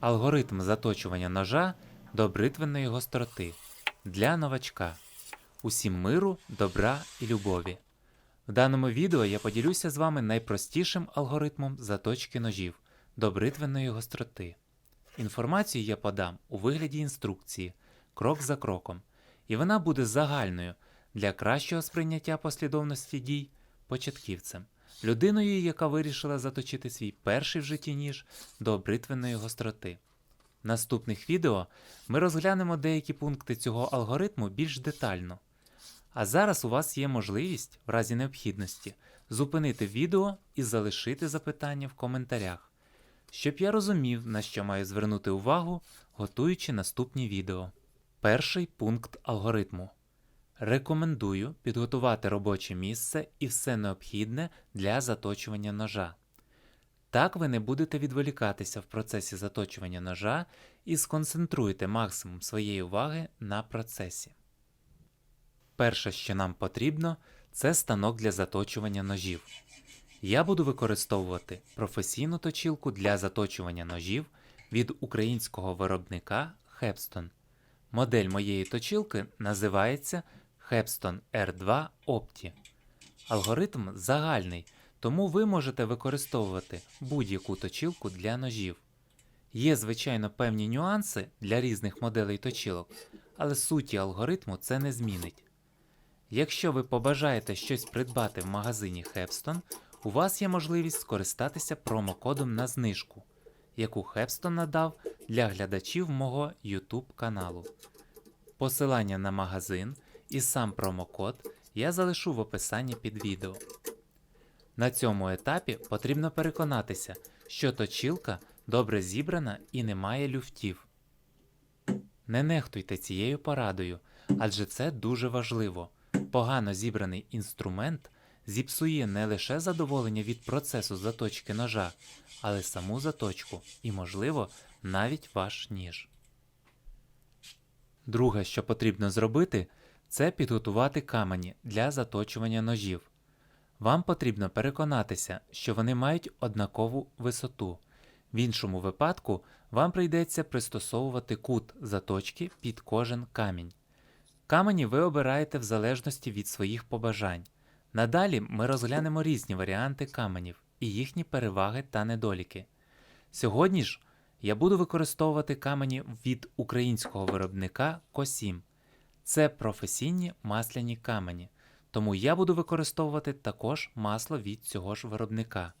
Алгоритм заточування ножа до бритвеної гостроти для новачка. Усім миру, добра і любові. В даному відео я поділюся з вами найпростішим алгоритмом заточки ножів до бритвеної гостроти. Інформацію я подам у вигляді інструкції, крок за кроком, і вона буде загальною для кращого сприйняття послідовності дій початківцем, людиною, яка вирішила заточити свій перший в житті ніж до бритвеної гостроти. В наступних відео ми розглянемо деякі пункти цього алгоритму більш детально. А зараз у вас є можливість, в разі необхідності, зупинити відео і залишити запитання в коментарях, щоб я розумів, на що маю звернути увагу, готуючи наступні відео. Перший пункт алгоритму. Рекомендую підготувати робоче місце і все необхідне для заточування ножа. Так ви не будете відволікатися в процесі заточування ножа і сконцентруєте максимум своєї уваги на процесі. Перше, що нам потрібно, це станок для заточування ножів. Я буду використовувати професійну точілку для заточування ножів від українського виробника Hepston. Модель моєї точілки називається Hepston R2 Opti. Алгоритм загальний, тому ви можете використовувати будь-яку точілку для ножів. Є, звичайно, певні нюанси для різних моделей точілок, але суті алгоритму це не змінить. Якщо ви побажаєте щось придбати в магазині Hepston, у вас є можливість скористатися промокодом на знижку, яку Hepston надав для глядачів мого YouTube каналу. Посилання на магазин і сам промокод я залишу в описанні під відео. На цьому етапі потрібно переконатися, що точілка добре зібрана і не має люфтів. Не нехтуйте цією порадою, адже це дуже важливо. Погано зібраний інструмент зіпсує не лише задоволення від процесу заточки ножа, але саму заточку і, можливо, навіть ваш ніж. Друге, що потрібно зробити, це підготувати камені для заточування ножів. Вам потрібно переконатися, що вони мають однакову висоту. В іншому випадку вам прийдеться пристосовувати кут заточки під кожен камінь. Камені ви обираєте в залежності від своїх побажань. Надалі ми розглянемо різні варіанти каменів і їхні переваги та недоліки. Сьогодні ж я буду використовувати камені від українського виробника Косім. Це професійні масляні камені, тому я буду використовувати також масло від цього ж виробника.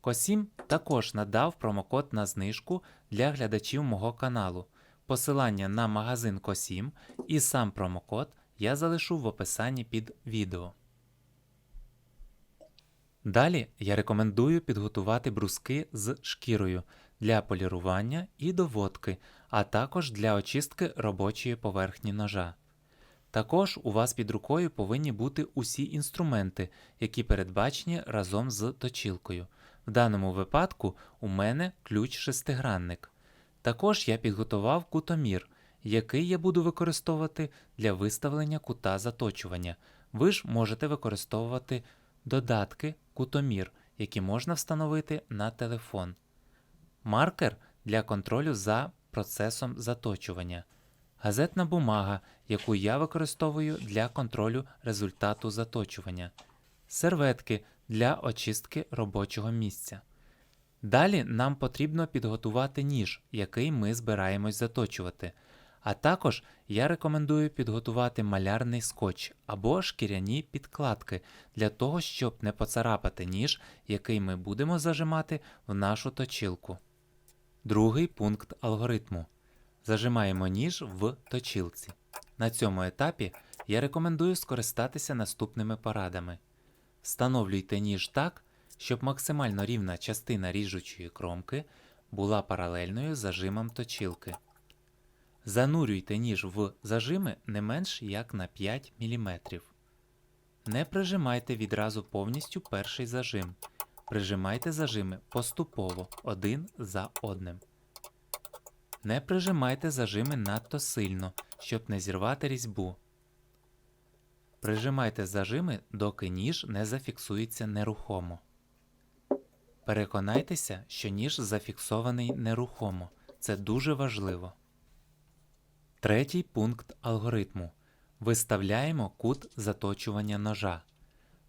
Косім також надав промокод на знижку для глядачів мого каналу. Посилання на магазин Косім і сам промокод я залишу в описанні під відео. Далі я рекомендую підготувати бруски з шкірою для полірування і доводки, а також для очистки робочої поверхні ножа. Також у вас під рукою повинні бути усі інструменти, які передбачені разом з точілкою. В даному випадку у мене ключ шестигранник. Також я підготував кутомір, який я буду використовувати для виставлення кута заточування. Ви ж можете використовувати додатки кутомір, які можна встановити на телефон. Маркер для контролю за процесом заточування. Газетна бумага, яку я використовую для контролю результату заточування. Серветки для очистки робочого місця. Далі нам потрібно підготувати ніж, який ми збираємось заточувати. А також я рекомендую підготувати малярний скотч або шкіряні підкладки для того, щоб не поцарапати ніж, який ми будемо зажимати в нашу точилку. Другий пункт алгоритму. Зажимаємо ніж в точилці. На цьому етапі я рекомендую скористатися наступними порадами. Встановлюйте ніж так, щоб максимально рівна частина ріжучої кромки була паралельною з зажимом точилки. Занурюйте ніж в зажими не менш як на 5 мм. Не прижимайте відразу повністю перший зажим. Прижимайте зажими поступово один за одним. Не прижимайте зажими надто сильно, щоб не зірвати різьбу. Прижимайте зажими, доки ніж не зафіксується нерухомо. Переконайтеся, що ніж зафіксований нерухомо. Це дуже важливо. Третій пункт алгоритму. Виставляємо кут заточування ножа.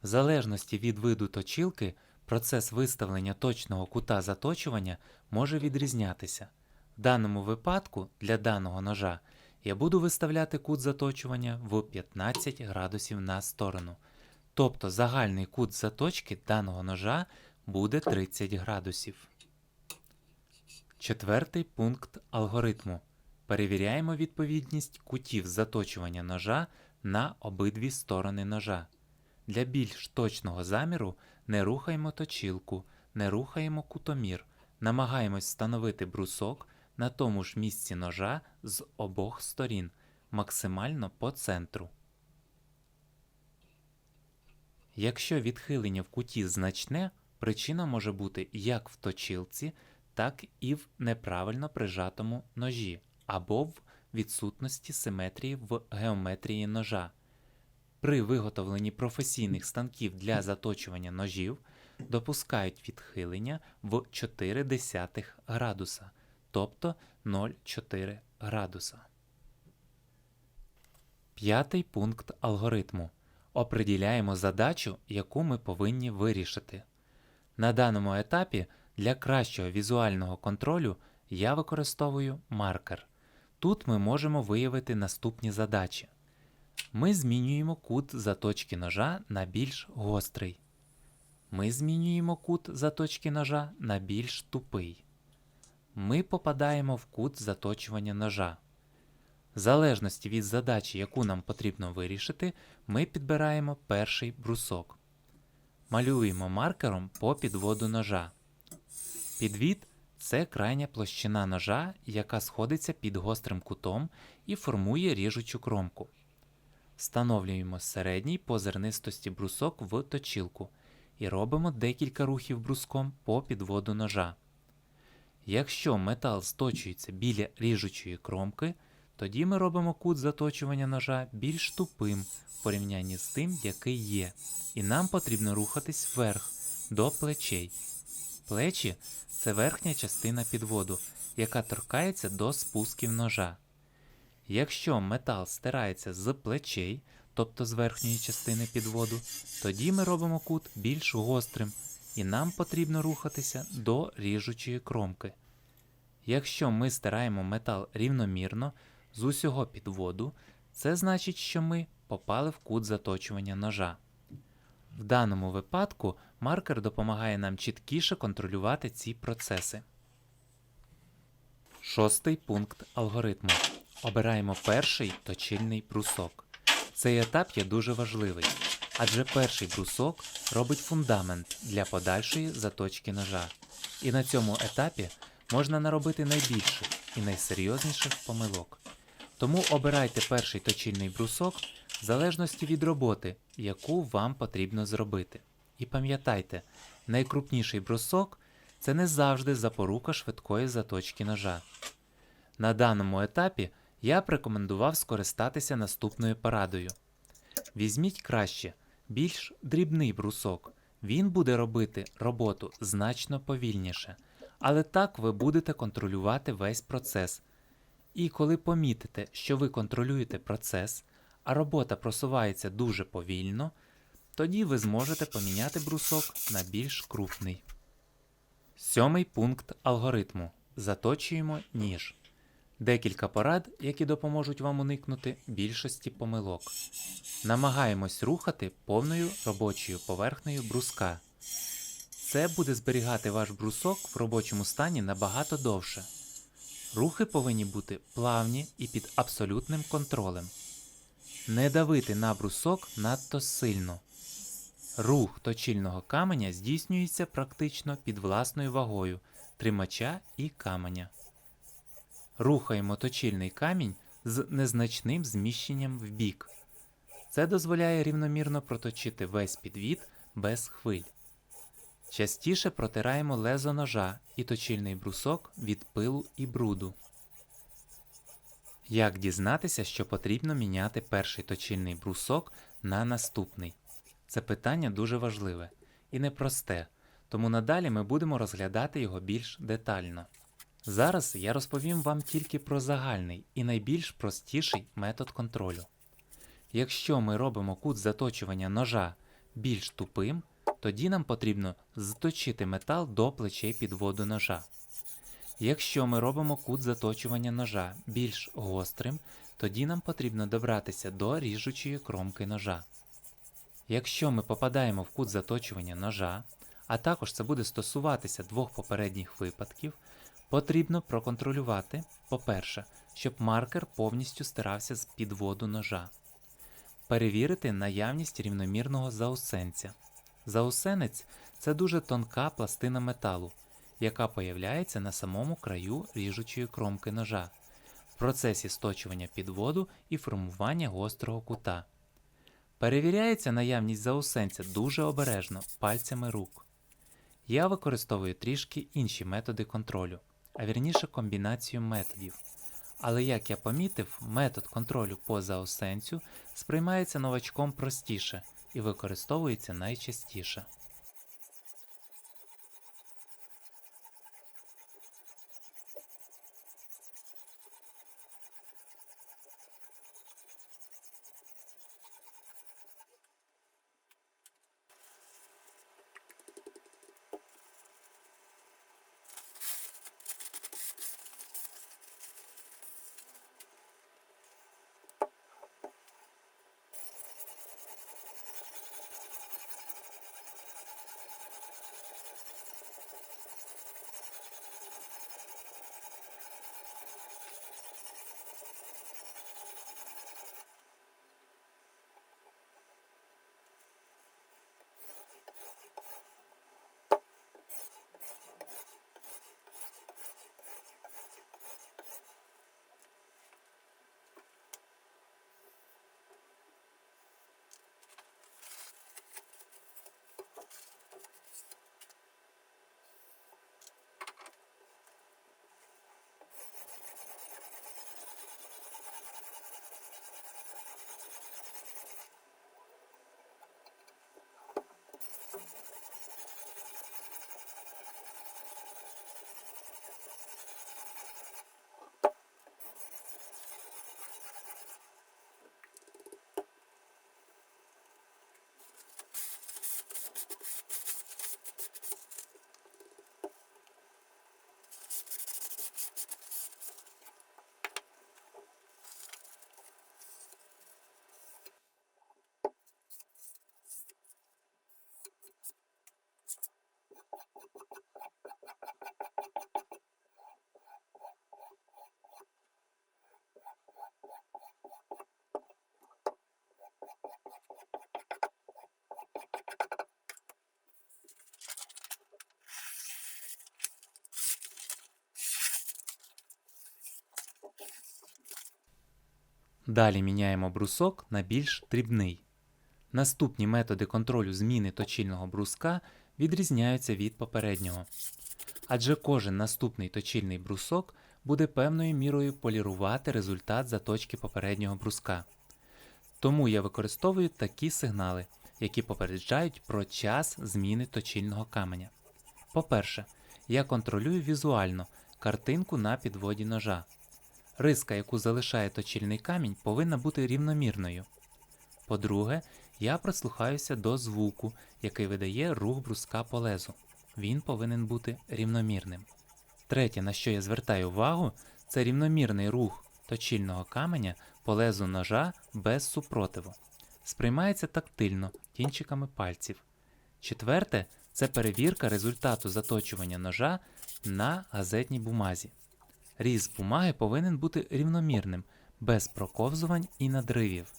В залежності від виду точілки, процес виставлення точного кута заточування може відрізнятися. В даному випадку для даного ножа я буду виставляти кут заточування в 15 градусів на сторону. Тобто загальний кут заточки даного ножа буде 30 градусів. Четвертий пункт алгоритму. Перевіряємо відповідність кутів заточування ножа на обидві сторони ножа. Для більш точного заміру не рухаємо точілку, не рухаємо кутомір, намагаємось встановити брусок на тому ж місці ножа з обох сторін, максимально по центру. Якщо відхилення в куті значне, причина може бути як в точилці, так і в неправильно прижатому ножі або в відсутності симетрії в геометрії ножа. При виготовленні професійних станків для заточування ножів допускають відхилення в 4 градуса, тобто 0,4 градуса. П'ятий пункт алгоритму. Оприділяємо задачу, яку ми повинні вирішити. На даному етапі для кращого візуального контролю я використовую маркер. Тут ми можемо виявити наступні задачі. Ми змінюємо кут заточки ножа на більш гострий. Ми змінюємо кут заточки ножа на більш тупий. Ми попадаємо в кут заточування ножа. В залежності від задачі, яку нам потрібно вирішити, ми підбираємо перший брусок. Малюємо маркером по підводу ножа. Підвід це крайня площина ножа, яка сходиться під гострим кутом і формує ріжучу кромку. Встановлюємо середній по зернистості брусок в точілку і робимо декілька рухів бруском по підводу ножа. Якщо метал сточується біля ріжучої кромки, тоді ми робимо кут заточування ножа більш тупим в порівнянні з тим, який є, і нам потрібно рухатись вверх до плечей. Плечі це верхня частина підводу, яка торкається до спусків ножа. Якщо метал стирається з плечей, тобто з верхньої частини підводу, тоді ми робимо кут більш гострим, і нам потрібно рухатися до ріжучої кромки. Якщо ми стираємо метал рівномірно з усього підводу, це значить, що ми попали в кут заточування ножа. В даному випадку маркер допомагає нам чіткіше контролювати ці процеси. Шостий пункт алгоритму. Обираємо перший точильний брусок. Цей етап є дуже важливий, адже перший брусок робить фундамент для подальшої заточки ножа. І на цьому етапі можна наробити найбільших і найсерйозніших помилок. Тому обирайте перший точильний брусок в залежності від роботи, яку вам потрібно зробити. І пам'ятайте, найкрупніший брусок це не завжди запорука швидкої заточки ножа. На даному етапі я б рекомендував скористатися наступною порадою. Візьміть краще більш дрібний брусок, він буде робити роботу значно повільніше, але так ви будете контролювати весь процес. І коли помітите, що ви контролюєте процес, а робота просувається дуже повільно, тоді ви зможете поміняти брусок на більш крупний. Сьомий пункт алгоритму. Заточуємо ніж. Декілька порад, які допоможуть вам уникнути більшості помилок. Намагаємось рухати повною робочою поверхнею бруска. Це буде зберігати ваш брусок в робочому стані набагато довше. Рухи повинні бути плавні і під абсолютним контролем. Не давити на брусок надто сильно. Рух точильного каменя здійснюється практично під власною вагою тримача і каменя. Рухаємо точильний камінь з незначним зміщенням в бік. Це дозволяє рівномірно проточити весь підвід без хвиль. Частіше протираємо лезо ножа і точильний брусок від пилу і бруду. Як дізнатися, що потрібно міняти перший точильний брусок на наступний? Це питання дуже важливе і непросте, тому надалі ми будемо розглядати його більш детально. Зараз я розповім вам тільки про загальний і найбільш простіший метод контролю. Якщо ми робимо кут заточування ножа більш тупим, тоді нам потрібно заточити метал до плечей підводу ножа. Якщо ми робимо кут заточування ножа більш гострим, тоді нам потрібно добратися до ріжучої кромки ножа. Якщо ми попадаємо в кут заточування ножа, а також це буде стосуватися двох попередніх випадків, потрібно проконтролювати, по-перше, щоб маркер повністю стирався з підводу ножа. Перевірити наявність рівномірного заусенця. Заусенець це дуже тонка пластина металу, яка появляється на самому краю ріжучої кромки ножа в процесі сточування підводу і формування гострого кута. Перевіряється наявність заусенця дуже обережно пальцями рук. Я використовую трішки інші методи контролю, а вірніше комбінацію методів. Але як я помітив, метод контролю по заусенцю сприймається новачком простіше і використовується найчастіше. Далі міняємо брусок на більш дрібний. Наступні методи контролю зміни точильного бруска відрізняються від попереднього. Адже кожен наступний точильний брусок буде певною мірою полірувати результат заточки попереднього бруска. Тому я використовую такі сигнали, які попереджають про час зміни точильного каменя. По-перше, я контролюю візуально картинку на підводі ножа. Риска, яку залишає точильний камінь, повинна бути рівномірною. По-друге, я прислухаюся до звуку, який видає рух бруска по лезу. Він повинен бути рівномірним. Третє, на що я звертаю увагу, це рівномірний рух точильного каменя по лезу ножа без супротиву. Сприймається тактильно кінчиками пальців. Четверте це перевірка результату заточування ножа на газетній бумазі. Різ бумаги повинен бути рівномірним, без проковзувань і надривів.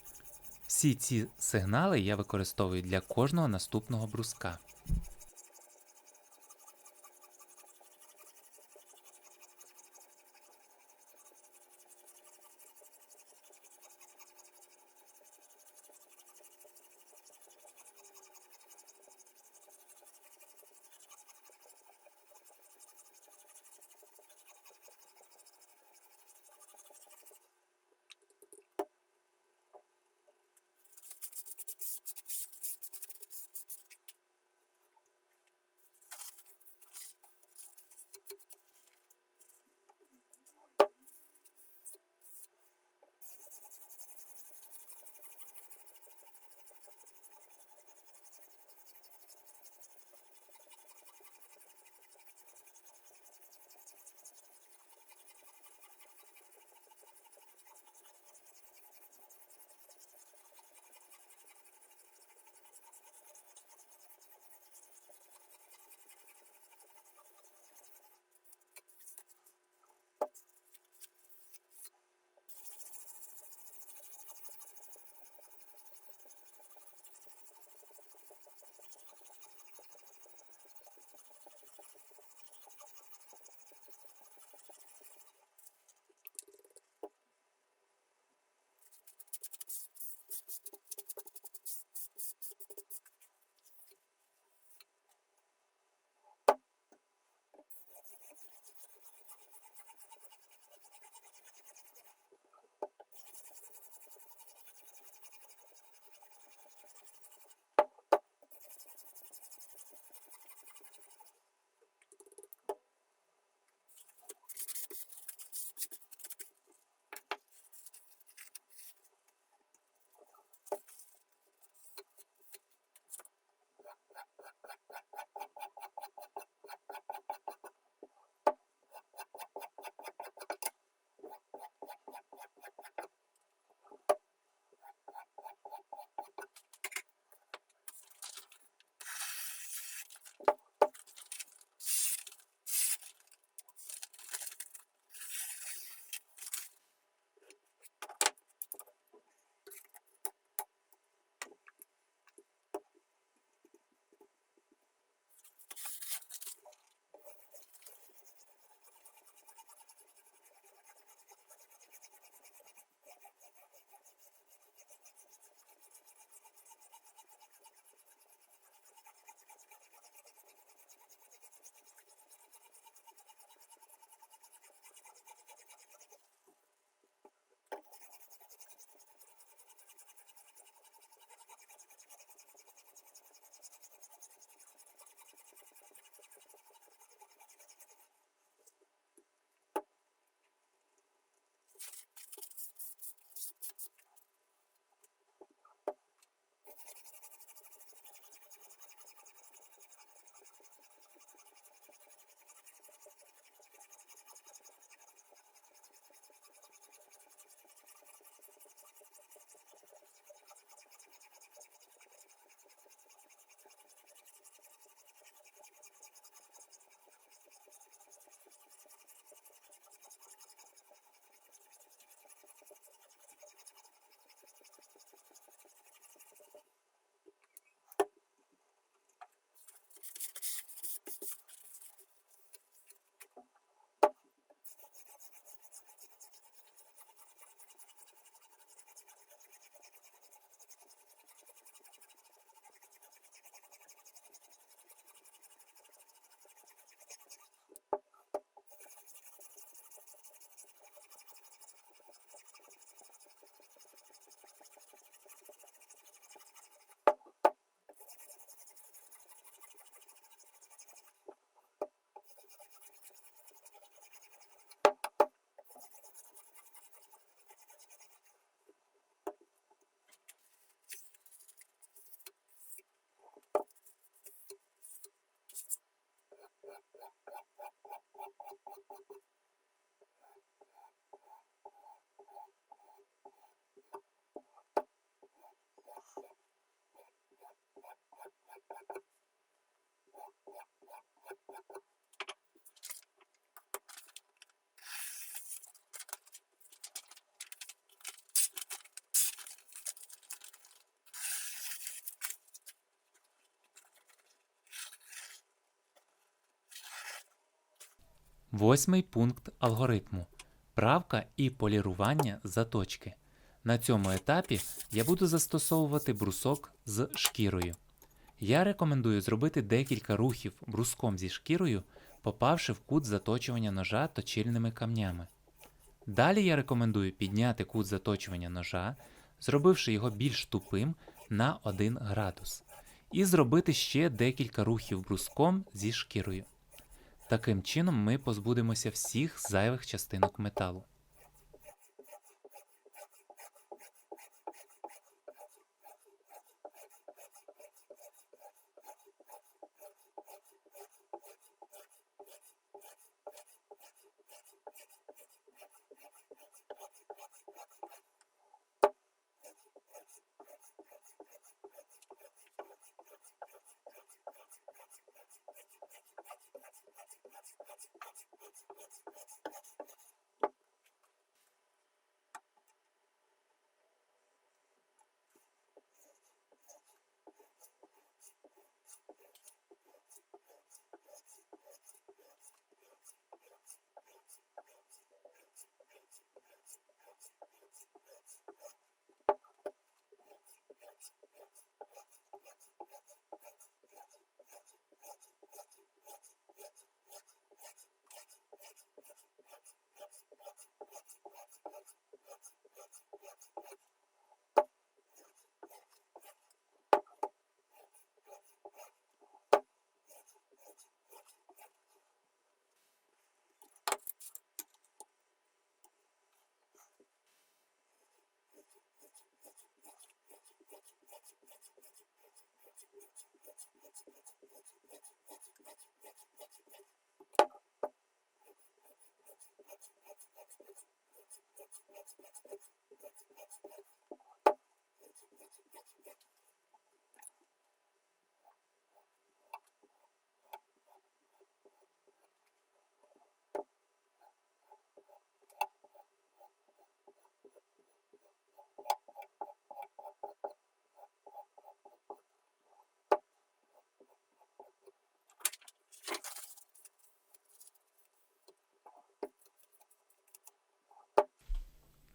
Всі ці сигнали я використовую для кожного наступного бруска. Восьмий пункт алгоритму. Правка і полірування заточки. На цьому етапі я буду застосовувати брусок з шкірою. Я рекомендую зробити декілька рухів бруском зі шкірою, попавши в кут заточування ножа точильними камнями. Далі я рекомендую підняти кут заточування ножа, зробивши його більш тупим на 1 градус, і зробити ще декілька рухів бруском зі шкірою. Таким чином ми позбудемося всіх зайвих частинок металу.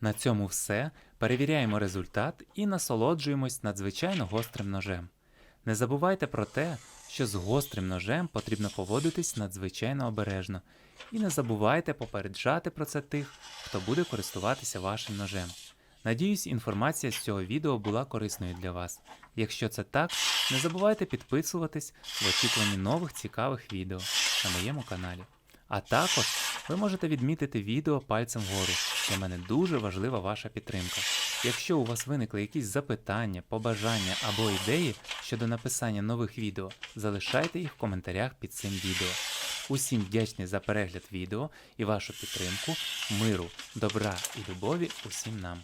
На цьому все. Перевіряємо результат і насолоджуємось надзвичайно гострим ножем. Не забувайте про те, що з гострим ножем потрібно поводитись надзвичайно обережно. І не забувайте попереджати про це тих, хто буде користуватися вашим ножем. Надіюсь, інформація з цього відео була корисною для вас. Якщо це так, не забувайте підписуватись в очікуванні нових цікавих відео на моєму каналі. А також ви можете відмітити відео пальцем вгору. Для мене дуже важлива ваша підтримка. Якщо у вас виникли якісь запитання, побажання або ідеї щодо написання нових відео, залишайте їх в коментарях під цим відео. Усім вдячний за перегляд відео і вашу підтримку, миру, добра і любові усім нам.